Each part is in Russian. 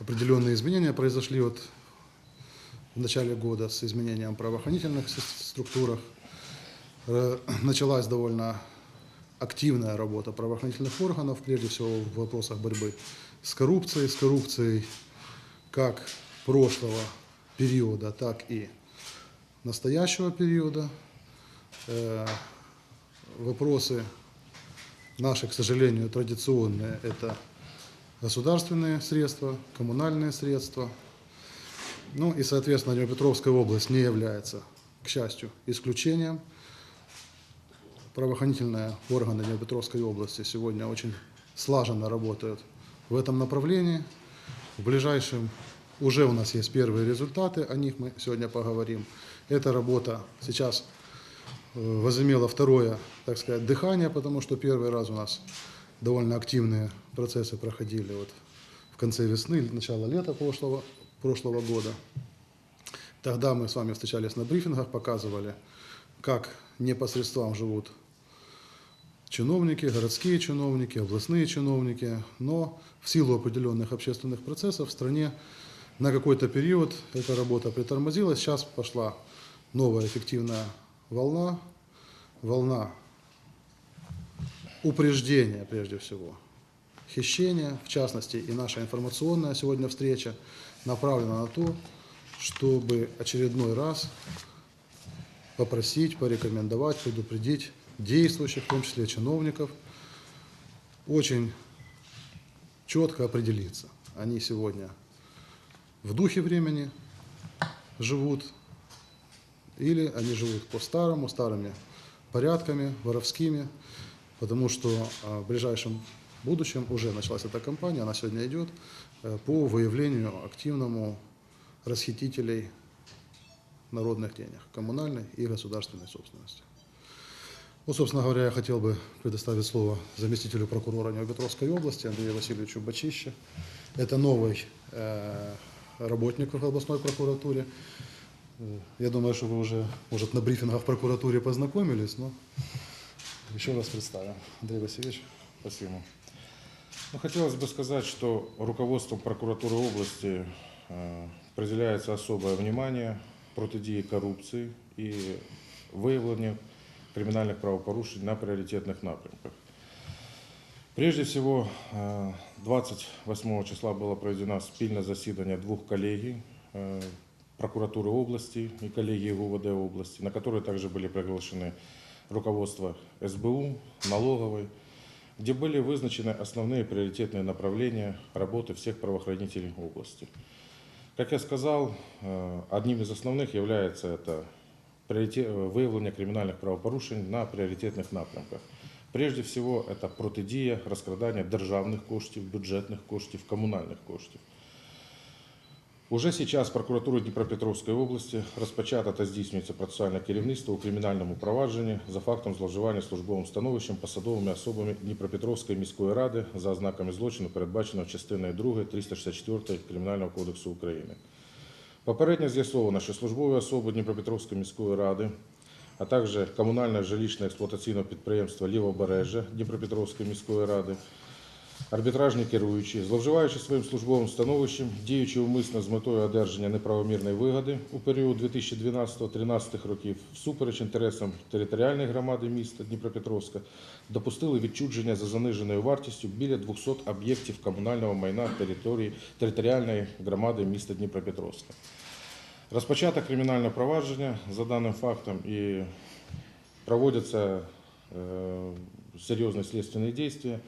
определенные изменения произошли вот в начале года с изменением в правоохранительных структурах. Э, Началась довольно активная работа правоохранительных органов, прежде всего в вопросах борьбы с коррупцией, с коррупцией как прошлого периода, так и настоящего периода. Э, Вопросы наши, к сожалению, традиционные – это государственные средства, коммунальные средства. Ну и, соответственно, Днепропетровская область не является, к счастью, исключением. Правоохранительные органы Днепропетровской области сегодня очень слаженно работают в этом направлении. В ближайшем уже у нас есть первые результаты, о них мы сегодня поговорим. Эта работа сейчас э, возымела второе, так сказать, дыхание, потому что первый раз у нас довольно активные процессы проходили вот в конце весны, или начало лета прошлого, прошлого года. Тогда мы с вами встречались на брифингах, показывали, как непосредством живут чиновники, городские чиновники, областные чиновники, но в силу определенных общественных процессов в стране на какой-то период эта работа притормозилась. Сейчас пошла новая эффективная волна, волна упреждения прежде всего, хищения, в частности и наша информационная сегодня встреча направлена на то, чтобы очередной раз попросить, порекомендовать, предупредить действующих, в том числе чиновников, очень четко определиться. Они сегодня в духе времени живут, или они живут по-старому, старыми порядками, воровскими, потому что а, в ближайшем будущем уже началась эта кампания, она сегодня идет, э, по выявлению активному расхитителей народных денег, коммунальной и государственной собственности. Вот, собственно говоря, я хотел бы предоставить слово заместителю прокурора Днепропетровской области Андрею Васильевичу Бачище. Это новый э, работник в областной прокуратуре. Э, Я думаю, что вы уже, может, на брифингах в прокуратуре познакомились, но еще раз представим. Андрей Васильевич. Спасибо. Ну, хотелось бы сказать, что руководством прокуратуры области э, приділяється особое внимание протидії коррупции и выявлению криминальных правопорушений на приоритетных напрямках. Прежде всего, э, 28 числа было проведено спільне засідання двух коллегий э, прокуратуры области и коллегии ГУВД области, на которые также были приглашены руководство СБУ, налоговой, где были вызначены основные приоритетные направления работы всех правоохранителей области. Как я сказал, э, одним из основных является это приоритет- э, выявление криминальных правопорушений на приоритетных напрямках. Прежде всего, это протидія розкрадання державних коштів, бюджетних коштів, комунальних коштів. Уже сейчас прокуратурою Дніпропетровської області розпочато та здійснюється процесуальне керівництво у кримінальному провадженні за фактом зловживання службовим становищем посадовими особами Дніпропетровської міської ради за ознаками злочину, передбаченого частиною 2 364 Кримінального кодексу України. Попередньо з'ясовано, що службові особи Дніпропетровської міської ради, а також комунальне жилищне експлуатаційне підприємство Лівобережжя Дніпропетровської міської ради, арбітражні керуючі, зловживаючи своїм службовим становищем, діючи умисно з метою одержання неправомірної вигоди у період 2012-2013 років, всупереч інтересам територіальної громади міста Дніпропетровська, допустили відчудження за заниженою вартістю біля 200 об'єктів комунального майна території територіальної громади міста Дніпропетровська. Розпочато кримінальне провадження за даним фактом і проводяться е, серйозні слідственні дії,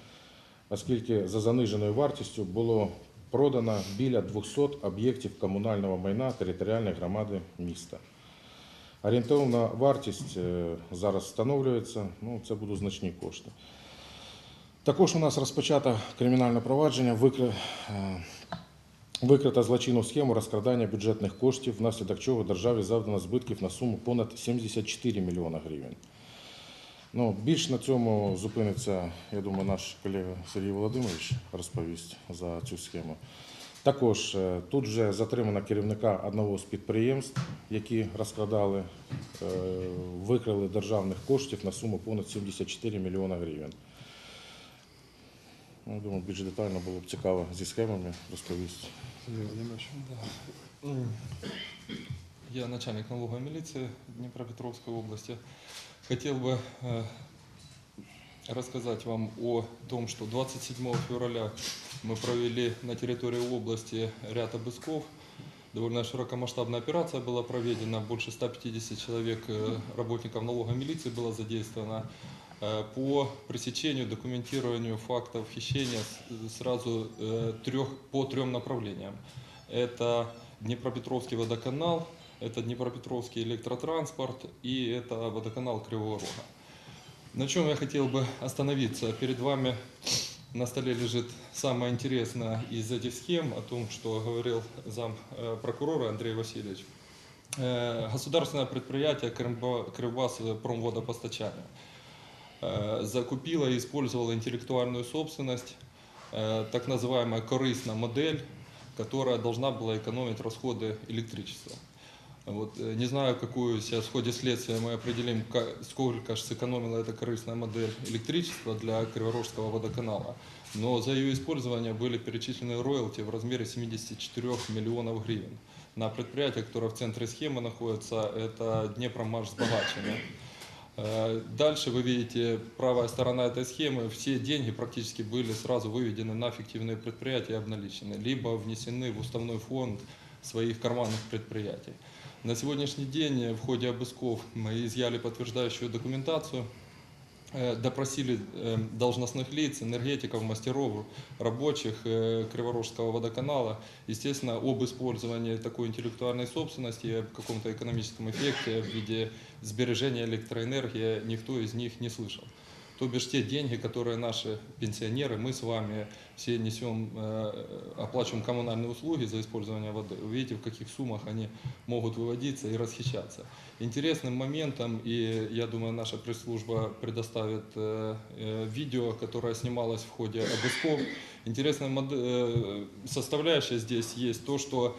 оскільки за заниженою вартістю було продано біля 200 об'єктів комунального майна територіальної громади міста. Орієнтовна вартість е, зараз встановлюється, ну це будуть значні кошти. Також у нас розпочато кримінальне провадження, е, викрита злочинну схему розкрадання бюджетних коштів, внаслідок чого державі завдано збитків на суму понад 74 мільйона гривень. Ну, більш на цьому зупиниться, я думаю, наш колега Сергій Володимирович розповість за цю схему. Також е, тут вже затримано керівника одного з підприємств, які розкрадали, е, викрали державних коштів на суму понад 74 мільйона гривень. Ну, я думаю, більш детально було б цікаво зі схемами розповісти. Я начальник налоговой милиции Днепропетровской области. Хотел бы э, рассказать вам о том, что 27 февраля мы провели на территории области ряд обысков. Довольно широкомасштабная операция была проведена, больше 150 человек э, работников налоговой милиции было задействовано э, по пресечению, документированию фактов хищения сразу трех, по трем направлениям. Это Днепропетровский водоканал, это Днепропетровский электротранспорт и это водоканал Кривого Рога. На чем я хотел бы остановиться? Перед вами на столе лежит самое интересное из этих схем о том, что говорил зам э, прокурора Андрей Васильевич. Э, Государственное предприятие Крымба- Кривбас промводопостачания э, закупило и использовало интеллектуальную собственность, э, так называемая корыстная модель, которая должна была экономить расходы электричества. Вот, э, не знаю, какую сейчас в ходе следствия мы определим, сколько же сэкономила эта корыстная модель электричества для Криворожского водоканала. Но за ее использование были перечислены роялти в размере 74 миллионов гривен. На предприятие, которое в центре схемы находится, это Днепромаш сбагачивание. Э, Дальше вы видите правая сторона этой схемы. Все деньги практически были сразу выведены на фиктивные предприятия и обналичены, либо внесены в уставной фонд своих карманных предприятий. На сегодняшний день в ходе обысков мы изъяли подтверждающую документацию, э, допросили э, должностных лиц, энергетиков, мастеров, рабочих э, Криворожского водоканала, естественно, об использовании такой интеллектуальной собственности и о каком-то экономическом эффекте в виде сбережения электроэнергии никто из них не слышал. То бишь те деньги, которые наши пенсионеры, мы с вами все несем, э, оплачиваем коммунальные услуги за использование воды. Вы видите, в каких суммах они могут выводиться и расхищаться. Интересным моментом, и я думаю, наша пресс-служба предоставит э, э, видео, которое снималось в ходе обысков. Интересная составляющая здесь есть то, что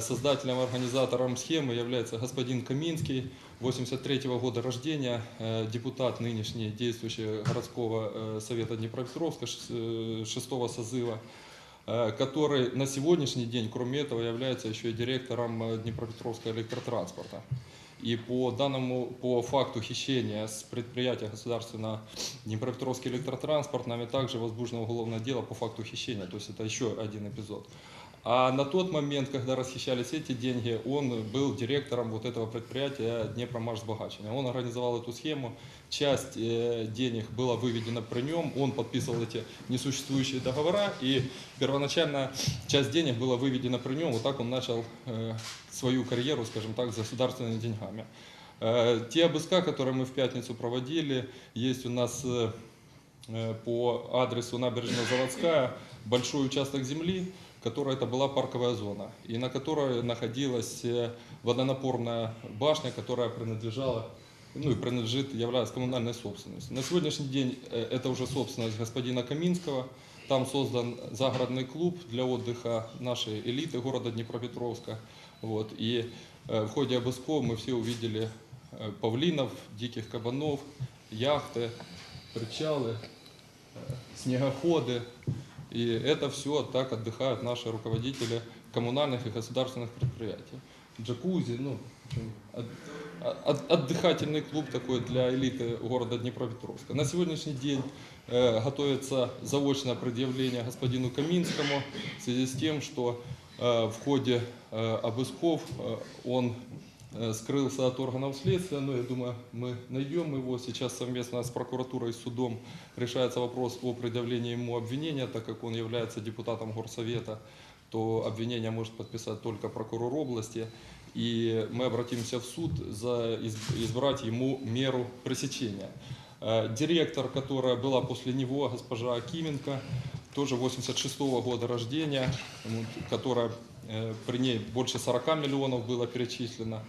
создателем, организатором схемы является господин Каминский, 83 года рождения, э, депутат нынешний, действующий городского э, совета Днепропетровска, э, шестого созыва, который на сегодняшний день, кроме этого, является еще и директором Днепропетровского электротранспорта. И по данному, по факту хищения с предприятия государственного Днепропетровский электротранспорт нами также возбуждено уголовное дело по факту хищения. То есть это еще один эпизод. А на тот момент, когда расхищались эти деньги, он был директором вот этого предприятия Днепромаш сбагачивания. Он организовал эту схему, часть э, денег была выведена при нем, он подписывал эти несуществующие договора, и первоначально часть денег была выведена при нем, вот так он начал э, свою карьеру, скажем так, с государственными деньгами. Э, Те обыска, которые мы в пятницу проводили, есть у нас по адресу набережно-заводская большой участок земли, которая это была парковая зона, и на которой находилась э, водонапорная башня, которая принадлежала, ну и принадлежит, является коммунальной собственностью. На сегодняшний день э, это уже собственность господина Каминского, там создан загородный клуб для отдыха нашей элиты города Днепропетровска. Вот. И э, в ходе обысков мы все увидели павлинов, диких кабанов, яхты, причалы, снегоходы. И это все так отдыхают наши руководители коммунальных и государственных предприятий. Джакузи, ну, от- от- отдыхательный клуб такой для элиты города Днепропетровска. На сегодняшний день э, готовится заочное предъявление господину Каминскому в связи с тем, что э, в ходе э, обысков э, он скрылся от органов следствия, но я думаю, мы найдем его. Сейчас совместно с прокуратурой и судом решается вопрос о предъявлении ему обвинения, так как он является депутатом горсовета, то обвинение может подписать только прокурор области. И мы обратимся в суд за изб- избрать ему меру пресечения. Э, Директор, которая была после него, госпожа Акименко, тоже 86 года рождения, которая э, при ней больше 40 миллионов было перечислено.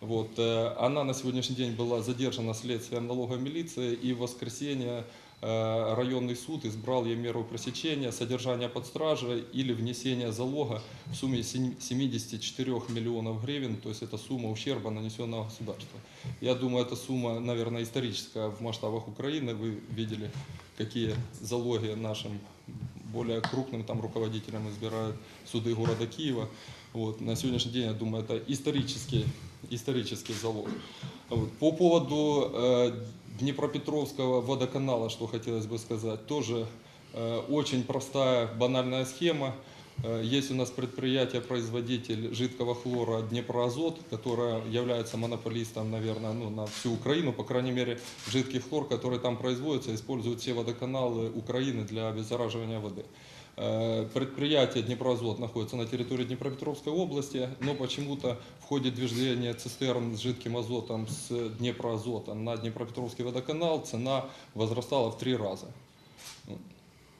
Вот, э, она на сегодняшний день была задержана следствием налоговой милиции и в воскресенье э, районный суд избрал ей меру пресечения, содержание под стражей или внесение залога в сумме сем- 74 миллионов гривен, то есть это сумма ущерба, нанесенного государству. Я думаю, эта сумма, наверное, историческая в масштабах Украины. Вы видели, какие залоги нашим более крупным там руководителям избирают суды города Киева. Вот. На сегодняшний день, я думаю, это исторический, исторический залог. Вот. По поводу э, Днепропетровского водоканала, что хотелось бы сказать, тоже э, очень простая, банальная схема. Э, Есть у нас предприятие-производитель жидкого хлора Днепроазот, которое является монополистом, наверное, ну, на всю Украину, по крайней мере, жидкий хлор, который там производится, используют все водоканалы Украины для обеззараживания воды. Э, Предприятие Днепроазот находится на территории Днепропетровской области, но почему-то в ходе движения цистерн с жидким азотом с Днепроазотом на Днепропетровский водоканал цена возрастала в три раза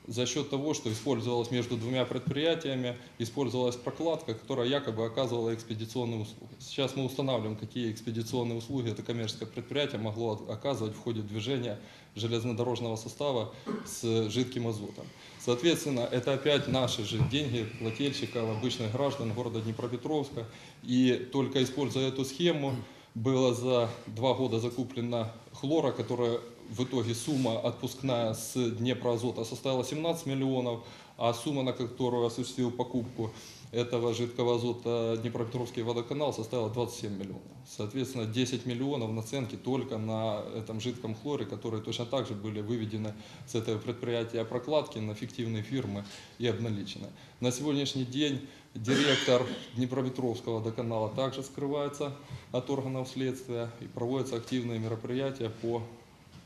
за счет того, что использовалась между двумя предприятиями, использовалась прокладка, которая якобы оказывала экспедиционные услуги. Сейчас мы устанавливаем, какие экспедиционные услуги это коммерческое предприятие могло оказывать в ходе движения железнодорожного состава с жидким азотом. Соответственно, это опять наши же деньги плательщиков, обычных граждан города Днепропетровска. И только используя эту схему, было за два года закуплено хлора, которая в итоге сумма отпускная с Днепроазота составила 17 миллионов, а сумма, на которую осуществил покупку этого жидкого азота Днепропетровский водоканал составила 27 миллионов. Соответственно, 10 миллионов наценки только на этом жидком хлоре, которые точно так же были выведены с этого предприятия прокладки на фиктивные фирмы и обналичены. На сегодняшний день директор Днепропетровского водоканала также скрывается от органов следствия и проводятся активные мероприятия по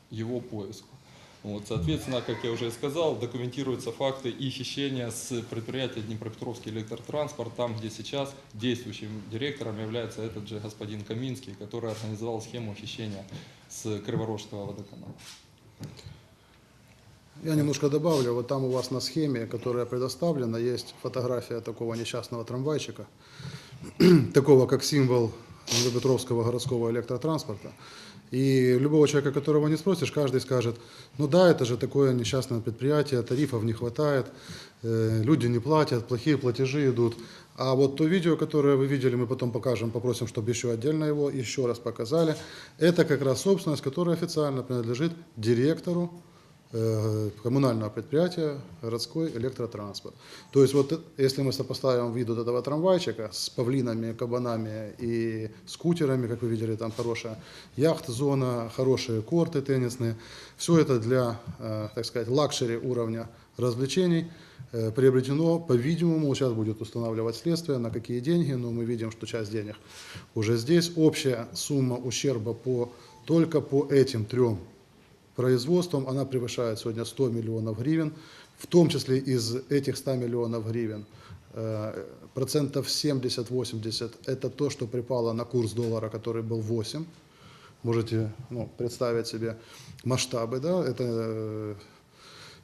его поиску. Вот, соответственно, как я уже сказал, документируются факты и хищения с предприятия Днепропетровский электротранспорт, там, где сейчас действующим директором является этот же господин Каминский, который организовал схему хищения с Криворожского водоканала. Я немножко добавлю, вот там у вас на схеме, которая предоставлена, есть фотография такого несчастного трамвайчика, такого как символ Днепропетровского городского электротранспорта. И любого человека, которого не спросишь, каждый скажет, ну да, это же такое несчастное предприятие, тарифов не хватает, э, люди не платят, плохие платежи идут. А вот то видео, которое вы видели, мы потом покажем, попросим, чтобы еще отдельно его еще раз показали. Это как раз собственность, которая официально принадлежит директору коммунального предприятия городской электротранспорт. То есть вот э, если мы сопоставим вид вот этого трамвайчика с павлинами, кабанами и скутерами, как вы видели, там хорошая яхт-зона, хорошие корты теннисные, все это для, э, так сказать, лакшери уровня развлечений э, приобретено, по-видимому, сейчас будет устанавливать следствие, на какие деньги, но мы видим, что часть денег уже здесь. Общая сумма ущерба по, только по этим трем производством, она превышает сегодня 100 миллионов гривен, в том числе из этих 100 миллионов гривен. Э, процентов 70-80 это то, что припало на курс доллара, который был 8. Можете ну, представить себе масштабы, да, это э,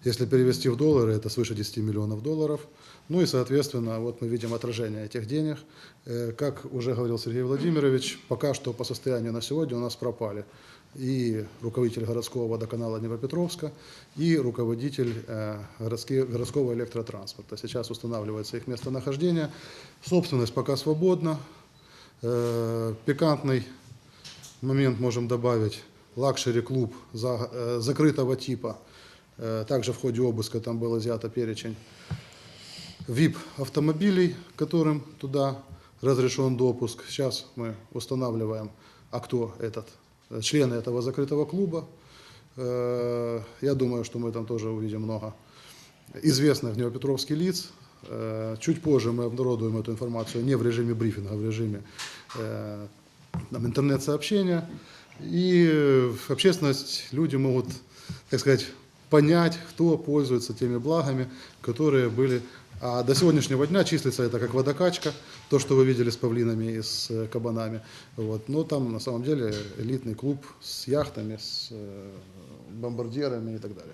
если перевести в доллары, это свыше 10 миллионов долларов. Ну и, соответственно, вот мы видим отражение этих денег. Э, Как уже говорил Сергей Владимирович, пока что по состоянию на сегодня у нас пропали и руководитель городского водоканала Днепропетровска, и руководитель э, городски- городского электротранспорта. Сейчас устанавливается их местонахождение. Собственность пока свободна. Э, Пикантный момент можем добавить. Лакшери-клуб за- закрытого типа. Э, Также в ходе обыска там был изъято перечень VIP-автомобилей, которым туда разрешен допуск. Сейчас мы устанавливаем, а кто этот, э, члены этого закрытого клуба. Э, Я думаю, что мы там тоже увидим много известных Днепропетровских лиц. Чуть позже мы обнародуем эту информацию не в режиме брифинга, а в режиме интернет-сообщения. И общественность, люди могут, так сказать, понять, кто пользуется теми благами, которые были. А до сегодняшнего дня числится это как водокачка, то, что вы видели с павлинами и с э, кабанами. Вот. Но там на самом деле элитный клуб с яхтами, с э, бомбардирами и так далее.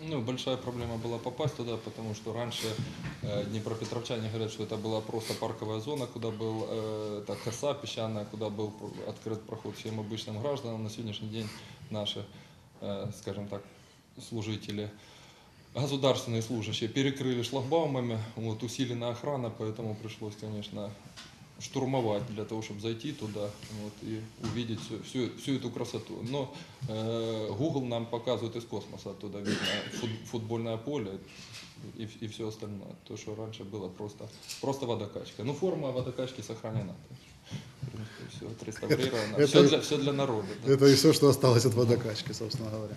Ну, большая проблема была попасть туда, потому что раньше э, днепропетровчане говорят, что это была просто парковая зона, куда был э, так, коса песчаная, куда был открыт проход всем обычным гражданам. На сегодняшний день наши, э, скажем так, служители, государственные служащие перекрыли шлагбаумами, вот, усилена охрана, поэтому пришлось, конечно, штурмовать для того, чтобы зайти туда вот, и увидеть всю, всю, всю эту красоту. Но э, Google нам показывает из космоса оттуда видно фут- футбольное поле и, и все остальное. То, что раньше было просто, просто водокачка. Ну, форма водокачки сохранена. Все отреставрировано. Это- Все для, все для народа. да. Это и все, что осталось от водокачки, собственно говоря.